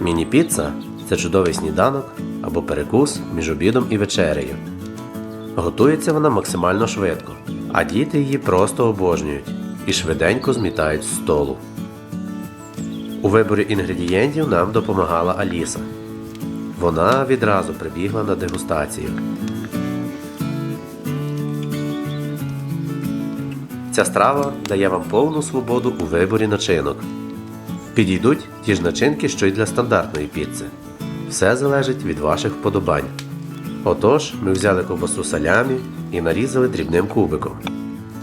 Міні-піца це чудовий сніданок або перекус між обідом і вечерею. Готується вона максимально швидко, а діти її просто обожнюють і швиденько змітають з столу. У виборі інгредієнтів нам допомагала Аліса. Вона відразу прибігла на дегустацію. Ця страва дає вам повну свободу у виборі начинок. Підійдуть ті ж начинки, що й для стандартної піци. Все залежить від ваших вподобань. Отож, ми взяли ковбасу салямі і нарізали дрібним кубиком.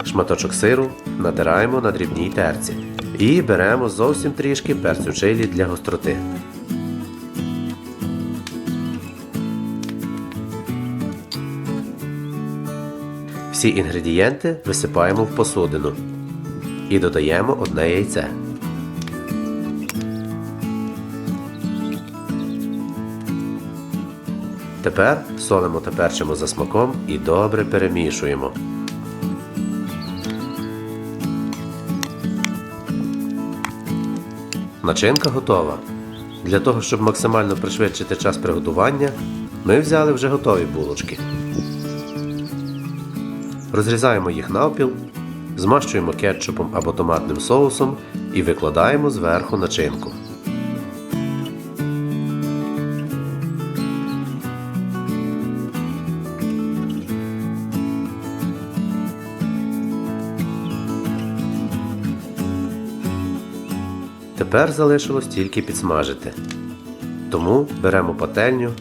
Шматочок сиру натираємо на дрібній терці. І беремо зовсім трішки перцю чилі для гостроти. Всі інгредієнти висипаємо в посудину і додаємо одне яйце. Тепер солимо та перчимо за смаком і добре перемішуємо. Начинка готова. Для того, щоб максимально пришвидшити час приготування, ми взяли вже готові булочки. Розрізаємо їх навпіл, змащуємо кетчупом або томатним соусом і викладаємо зверху начинку. Тепер залишилось тільки підсмажити. Тому беремо пательню,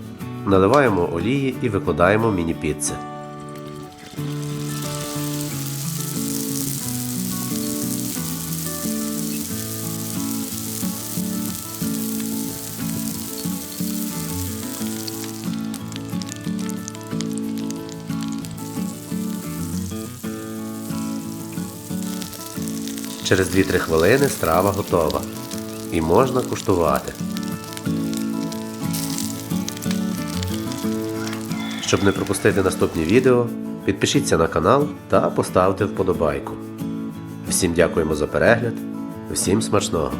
наливаємо олії і викладаємо міні-піци. Через 2-3 хвилини страва готова. І можна куштувати. Щоб не пропустити наступні відео, підпишіться на канал та поставте вподобайку. Всім дякуємо за перегляд, всім смачного!